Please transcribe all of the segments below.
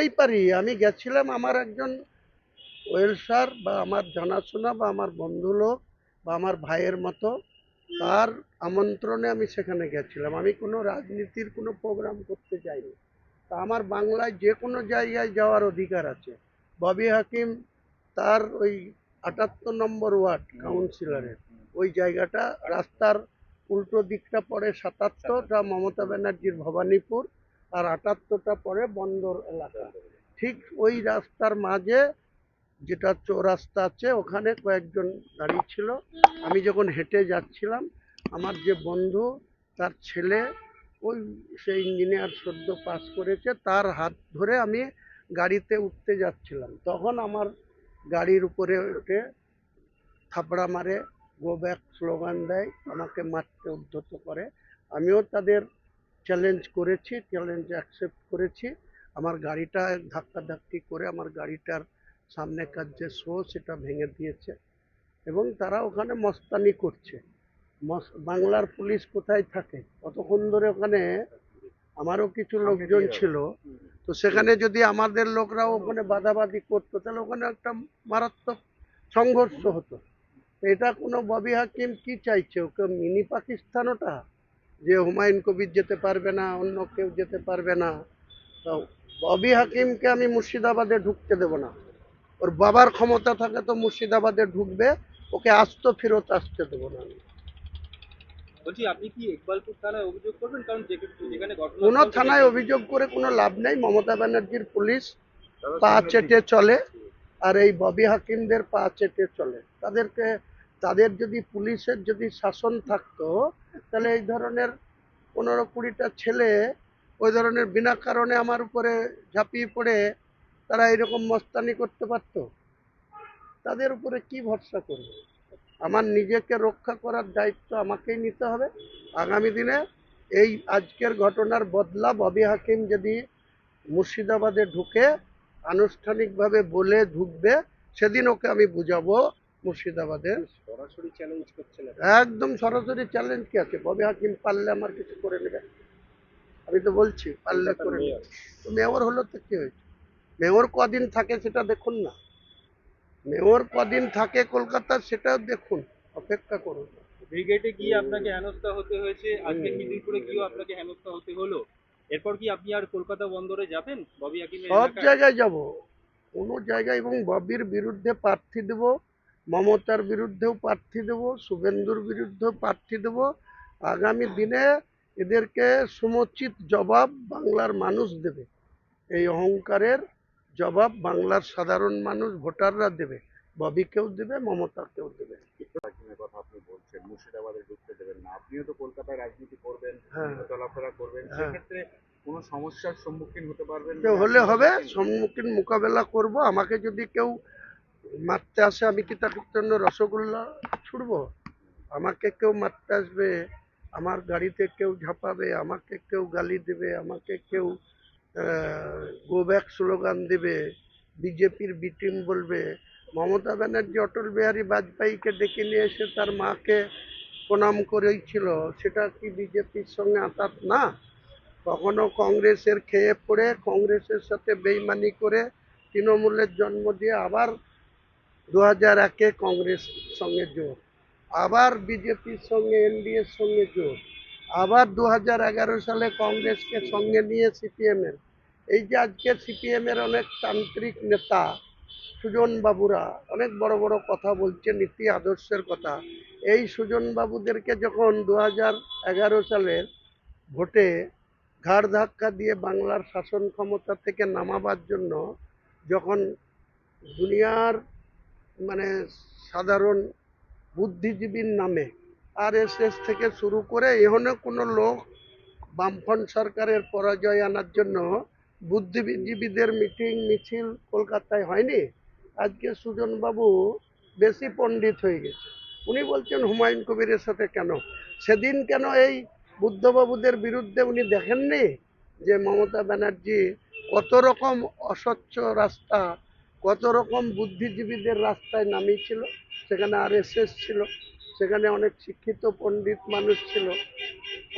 বলতেই পারি, আমি গেছিলাম আমার একজন ওয়েলসার বা আমার জানাশোনা বা আমার বন্ধু লোক বা আমার ভাইয়ের মতো, তার আমন্ত্রণে আমি সেখানে গেছিলাম। আমি কোনো রাজনীতির কোনো প্রোগ্রাম করতে যাইনি। তা আমার বাংলায় যে কোনো জায়গায় যাওয়ার অধিকার আছে। ববি হাকিম তার ওই আটাত্তর নম্বর ওয়ার্ড কাউন্সিলরের, ওই জায়গাটা, রাস্তার উল্টো দিকটা পড়ে সাতাত্তরটা মমতা ব্যানার্জির ভবানীপুর। আর আটাত্তরটা পরে বন্দর এলাকা। ঠিক ওই রাস্তার মাঝে যেটা চৌরাস্তা আছে, ওখানে কয়েকজন দাঁড়িয়ে ছিল। আমি যখন হেঁটে যাচ্ছিলাম, আমার যে বন্ধু, তার ছেলে, ওই সে ইঞ্জিনিয়ার সদ্য পাস করেছে, তার হাত ধরে আমি গাড়িতে উঠতে যাচ্ছিলাম। তখন আমার গাড়ির উপরে উঠে থাপড়া মারে গো ব্যাক স্লোগান দেয়, আমাকে মারতে উদ্ধত করে। আমিও তাদের চ্যালেঞ্জ করেছি চ্যালেঞ্জ অ্যাকসেপ্ট করেছি। আমার গাড়িটা ধাক্কাধাক্কি করে আমার গাড়িটার সামনেকার যে শো সেটা ভেঙে দিয়েছে এবং তারা ওখানে মস্তানি করছে। মস- বাংলার পুলিশ কোথায় থাকে? কতক্ষণ ধরে ওখানে আমারও কিছু লোকজন ছিল। তো সেখানে যদি আমাদের লোকরাও ওখানে বাধাবাধি করতো তাহলে ওখানে একটা মারাত্মক সংঘর্ষ হতো। এটা কোনো ববি হাকিম কি চাইছে? ওকে মিনি পাকিস্তান ওটা? যে হুমায়ুন কবির যেতে পারবে না অন্য কেউ যেতে পারবে না। তো ববি হাকিমকে আমি মুর্শিদাবাদে ঢুকতে দেবো না। ওর বাবার ক্ষমতা থাকে তো মুর্শিদাবাদে ঢুকবে ওকে আস্ত ফেরত আসতে দেবো না আমি। বলছি আপনি কি ইকবালপুর থানায় অভিযোগ করবেন? কারণ যেখানে যেখানে কোনো থানায় অভিযোগ করে কোনো লাভ নেই। মমতা ব্যানার্জির পুলিশ পা চেটে চলে আর এই ববি হাকিমদের পা চেটে চলে। তাদেরকে তাদের যদি পুলিশের যদি শাসন থাকতো, তাহলে এই ধরনের পনেরো কুড়িটা ছেলে ওই ধরনের বিনা কারণে আমার উপরে ঝাঁপিয়ে পড়ে, তারা এরকম মস্তানি করতে পারতো? তাদের উপরে কি ভরসা করবে? আমার নিজেকে রক্ষা করার দায়িত্ব আমাকেই নিতে হবে। আগামী দিনে এই আজকের ঘটনার বদলা ববি হাকিম যদি মুর্শিদাবাদে ঢুকে আনুষ্ঠানিকভাবে বলে ঢুকবে, সেদিন ওকে আমি বুঝাবো। মুর্শিদাবাদে সরাসরি চ্যালেঞ্জ করছিলেন একদম সরাসরি চ্যালেঞ্জ কি আছে? ববি হাকিম পারলে আমার কিছু করে নেবে? আমি তো বলছি পারলে করে নেবে। তো মেয়র হলো তো কি? হয়েছে মেয়র কদিন থাকে সেটা দেখুন না। মেয়র কদিন থাকে কলকাতা সেটা দেখুন। অপেক্ষা করুন। ব্রিগেডে গিয়ে আপনাকে হেনস্থা হতে হয়েছে। আজকে মিদিরপুরে গিয়েও আপনাকে হেনস্থা হতে হলো। এরপর কি আপনি আর কলকাতা বন্দরে যাবেন? ববি হাকিমের সব জায়গায় যাব। কোনো জায়গায় এবং ববির বিরুদ্ধে প্রার্থী দেব। মমতার বিরুদ্ধেও প্রার্থী দেব শুভেন্দুর বিরুদ্ধেও প্রার্থী দেব। আগামী দিনে এদেরকে সমুচিত জবাব বাংলার মানুষ দেবে। এই অহংকারের জবাব বাংলার সাধারণ মানুষ ভোটাররা দেবে। ববিকেও দেবে মমতাকেও দেবে। কথা আপনি বলছেন মুর্শিদাবাদে ঢুকতে দেবেন না। আপনিও তো কলকাতায় রাজনীতি করবেন হ্যাঁ। চলাফেরা করবেন হ্যাঁ। সেক্ষেত্রে কোনো সমস্যার সম্মুখীন হতে পারবেন হলে হবে সম্মুখীন মোকাবেলা করব। আমাকে যদি কেউ মারতে আসে, আমি কি তার জন্য রসগোল্লা ছুড়বো? আমাকে কেউ মারতে আসবে, আমার গাড়িতে কেউ ঝাঁপাবে, আমাকে কেউ গালি দেবে, আমাকে কেউ গো ব্যাক স্লোগান দেবে, বিজেপির বিটিম বলবে। মমতা ব্যানার্জি, অটল বিহারী বাজপেয়ীকে ডেকে নিয়ে এসে তার মাকে প্রণাম করেছিল, সেটা কি বিজেপির সঙ্গে আতাত না? কখনো কংগ্রেসের খেয়ে পড়ে, কংগ্রেসের সাথে বেইমানি করে তৃণমূলের জন্ম দিয়ে আবার দু হাজার একে কংগ্রেস সঙ্গে জোর আবার বিজেপির সঙ্গে, এনডিএর সঙ্গে জোর আবার দু হাজার এগারো সালে কংগ্রেসকে সঙ্গে নিয়ে সিপিএমের। এই যে আজকে সিপিএমের অনেক তান্ত্রিক নেতা সুজন বাবুরা অনেক বড় বড় কথা বলছে নীতি আদর্শের কথা, এই সুজন বাবুদেরকে যখন দু হাজার এগারো সালের ভোটে ঘাড় ধাক্কা দিয়ে বাংলার শাসন ক্ষমতা থেকে নামাবার জন্য যখন দুনিয়ার মানে সাধারণ বুদ্ধিজীবীর নামে আর এস থেকে শুরু করে এখানে কোনো লোক বামফ্রন্ট সরকারের পরাজয় আনার জন্য বুদ্ধিজীবীদের মিটিং, মিছিল কলকাতায় হয়নি। আজকে সুজনবাবু বেশি পণ্ডিত হয়ে গেছে। উনি বলছেন, হুমায়ুন কবিরের সাথে কেন? সেদিন কেন এই বুদ্ধবাবুদের বিরুদ্ধে উনি দেখেননি যে মমতা ব্যানার্জি কত রকম অস্বচ্ছ রাস্তা কত রকম বুদ্ধিজীবীদের রাস্তায় নামিয়েছিল, সেখানে আর ছিল, সেখানে অনেক শিক্ষিত পণ্ডিত মানুষ ছিল।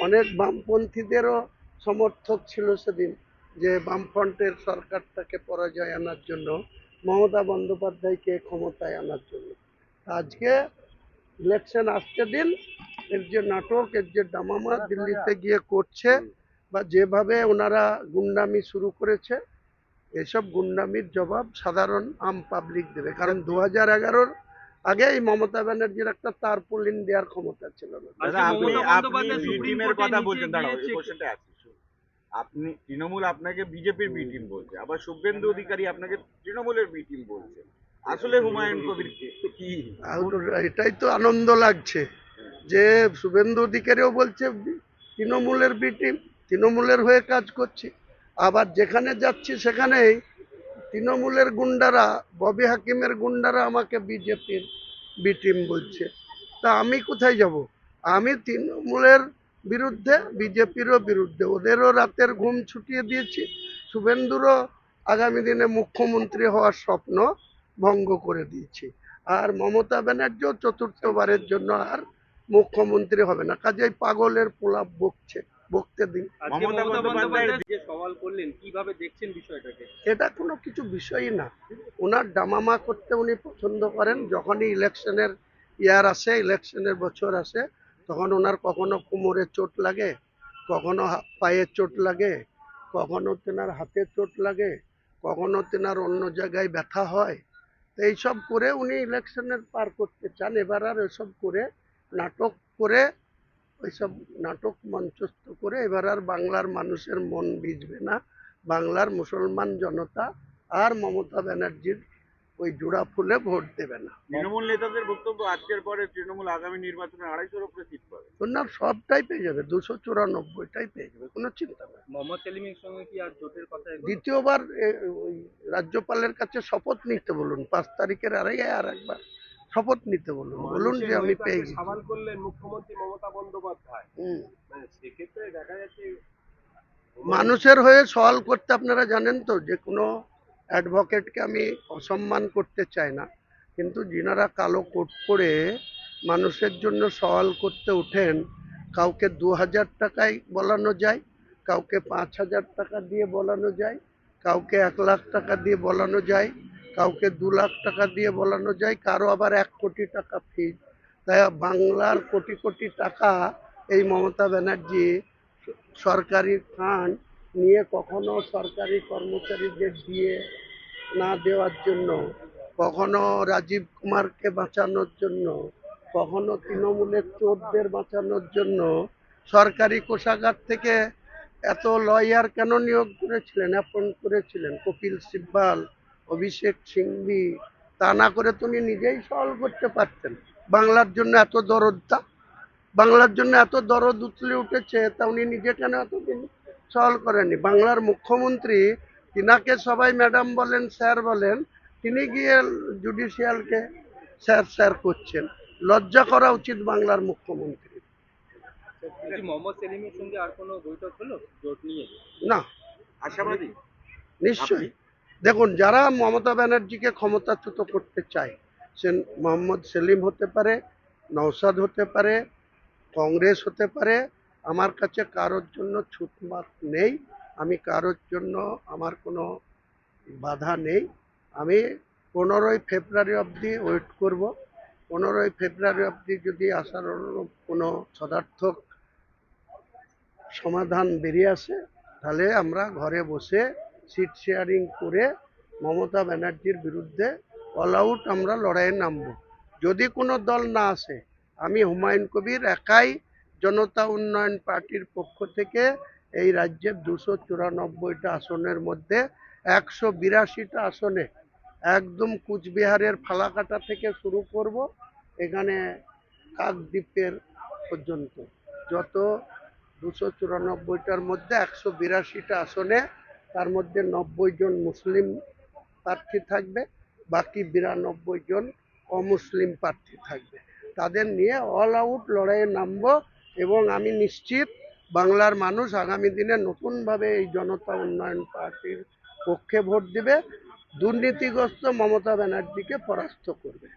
অনেক বামপন্থীদেরও সমর্থক ছিল সেদিন যে বামফ্রন্টের সরকারটাকে পরাজয় আনার জন্য, মমতা বন্দ্যোপাধ্যায়কে ক্ষমতায় আনার জন্য। আজকে ইলেকশন আসতে দিন, এর যে নাটক, এর যে ডামামা দিল্লিতে গিয়ে করছে, বা যেভাবে ওনারা গুন্ডামি শুরু করেছে এসব গুন্ডামির জবাব সাধারণ আম পাবলিক দেবে। কারণ দু হাজার এগারোর আগে এই মমতা ব্যানার্জির একটা তারপুলিন দেওয়ার ক্ষমতা ছিল না। আপনি মমতা আপনি বন্দ্যোপাধ্যায় বি সুপ্রিম টিমের কোর্টে কথা বলছেন দাঁড়াও এই গিয়েছে- কোশ্চেনটা আছে আপনি তৃণমূল আপনাকে বিজেপির বি টিম বলছে আবার শুভেন্দু অধিকারী আপনাকে তৃণমূলের বি টিম বলছে। আসলে হুমায়ুন কবির কি এটাই তো আনন্দ লাগছে যে শুভেন্দু অধিকারীও বলছে তৃণমূলের বি টিম তৃণমূলের হয়ে কাজ করছি। আবার যেখানে যাচ্ছি সেখানেই তৃণমূলের গুন্ডারা, ববি হাকিমের গুন্ডারা আমাকে বিজেপির বি টিম বলছে। তা আমি কোথায় যাব? আমি তৃণমূলের বিরুদ্ধে, বিজেপিরও বিরুদ্ধে। ওদেরও রাতের ঘুম ছুটিয়ে দিয়েছি। শুভেন্দুরও আগামী দিনে মুখ্যমন্ত্রী হওয়ার স্বপ্ন ভঙ্গ করে দিয়েছি। আর মমতা ব্যানার্জিও চতুর্থবারের জন্য আর মুখ্যমন্ত্রী হবে না। কাজেই পাগলের পোলাপ বকছে। বকতে দিন। মমতা বন্দ্যোপাধ্যায়- যে সওয়াল করলেন কীভাবে দেখছেন বিষয়টাকে? এটা কোনো কিছু বিষয়ই না। ওনার ডামামা করতে উনি পছন্দ করেন। যখনই ইলেকশনের ইয়ার আসে ইলেকশনের বছর আসে তখন ওনার কখনো কোমরে চোট লাগে কখনো পায়ে চোট লাগে কখনো তেনার হাতে চোট লাগে কখনো তেনার অন্য জায়গায় ব্যথা হয়। তো এইসব করে উনি ইলেকশনের পার করতে চান। এবার আর এসব করে নাটক করে ওইসব নাটক মঞ্চস্থ করে এবার আর বাংলার মানুষের মন ভিজবে না। বাংলার মুসলমান জনতা আর মমতা ব্যানার্জির ওই জোড়া ফুলে ভোট দেবে না। তৃণমূল নেতাদের বক্তব্য আজকের পরে তৃণমূল আগামী নির্বাচনে আড়াইশোর উপরে সিট পাবে। ওনার সবটাই পেয়ে যাবে দুশো চুরানব্বইটাই পেয়ে যাবে কোনো চিন্তা নেই। মোহাম্মদ সেলিমের সঙ্গে কি আর জোটের কথা দ্বিতীয়বার ওই রাজ্যপালের কাছে শপথ নিতে বলুন পাঁচ তারিখের আড়াই আর একবার। শপথ নিতে বলুন বলুন যে আমি পেয়ে গেছি। সওয়াল করলেন মুখ্যমন্ত্রী মমতা বন্দ্যোপাধ্যায়। হুম। মানে সেক্ষেত্রে দেখা যাচ্ছে মানুষের হয়ে সওয়াল করতে আপনারা জানেন তো যে কোনো অ্যাডভোকেটকে আমি অসম্মান করতে চাই না। কিন্তু যিনারা কালো কোট পরে মানুষের জন্য সওয়াল করতে ওঠেন কাউকে দু হাজার টাকায় বলানো যায় কাউকে পাঁচ হাজার টাকা দিয়ে বলানো যায় কাউকে এক লাখ টাকা দিয়ে বলানো যায় কাউকে দু লাখ টাকা দিয়ে বলানো যায়, কারও আবার এক কোটি টাকা ফিজ তাই বাংলার কোটি কোটি টাকা এই মমতা ব্যানার্জি সরকারি ফান্ড নিয়ে কখনো সরকারি কর্মচারীদের দিয়ে না দেওয়ার জন্য, কখনো রাজীব কুমারকে বাঁচানোর জন্য, কখনো তৃণমূলের চোরদের বাঁচানোর জন্য সরকারি কোষাগার থেকে এত লয়ার কেন নিয়োগ করেছিলেন অ্যাপয়েন্ট করেছিলেন? কপিল সিব্বাল অভিষেক সিংভি তা না করে তুমি নিজেই সলভ করতে পারতেন। বাংলার জন্য এত দরদটা বাংলার জন্য এত দরদ উতলে উঠেছে তা উনি নিজে কেন এতদিন সলভ করেননি? বাংলার মুখ্যমন্ত্রী তিনাকে সবাই ম্যাডাম বলেন স্যার বলেন তিনি গিয়ে জুডিশিয়ালকে স্যার স্যার করছেন। লজ্জা করা উচিত বাংলার মুখ্যমন্ত্রী মোহাম্মদ সেলিমের সঙ্গে আর কোনো বৈঠক হলো জোট নিয়ে? না। আশাবাদী? নিশ্চয়ই। দেখুন, যারা মমতা ব্যানার্জিকে ক্ষমতাচ্যুত করতে চায়, সে মোহাম্মদ সেলিম হতে পারে নওসাদ হতে পারে, কংগ্রেস হতে পারে, আমার কাছে কারোর জন্য ছুটমাত নেই, আমি কারোর জন্য আমার কোনো বাধা নেই। আমি পনেরোই ফেব্রুয়ারি অবধি ওয়েট করব। পনেরোই ফেব্রুয়ারি অবধি যদি আসার কোনো সদার্থক সমাধান বেরিয়ে আসে, তাহলে আমরা ঘরে বসে সিট শেয়ারিং করে মমতা ব্যানার্জির বিরুদ্ধে অল আউট আমরা লড়াইয়ে নামব। যদি কোনো দল না আসে, আমি হুমায়ুন কবির একাই জনতা উন্নয়ন পার্টির পক্ষ থেকে এই রাজ্যের দুশো চুরানব্বইটা আসনের মধ্যে একশো বিরাশিটা আসনে একদম কুচবিহারের ফালাকাটা থেকে শুরু করব, এখানে কাকদ্বীপের পর্যন্ত। যত দুশো চুরানব্বইটার মধ্যে একশো বিরাশিটা আসনে তার মধ্যে নব্বই জন মুসলিম প্রার্থী থাকবে, বাকি বিরানব্বই জন অমুসলিম প্রার্থী থাকবে তাদের নিয়ে অল আউট লড়াইয়ে নামবো এবং আমি নিশ্চিত বাংলার মানুষ আগামী দিনে নতুনভাবে এই জনতা উন্নয়ন পার্টির পক্ষে ভোট দেবে, দুর্নীতিগ্রস্ত মমতা ব্যানার্জিকে পরাস্ত করবে.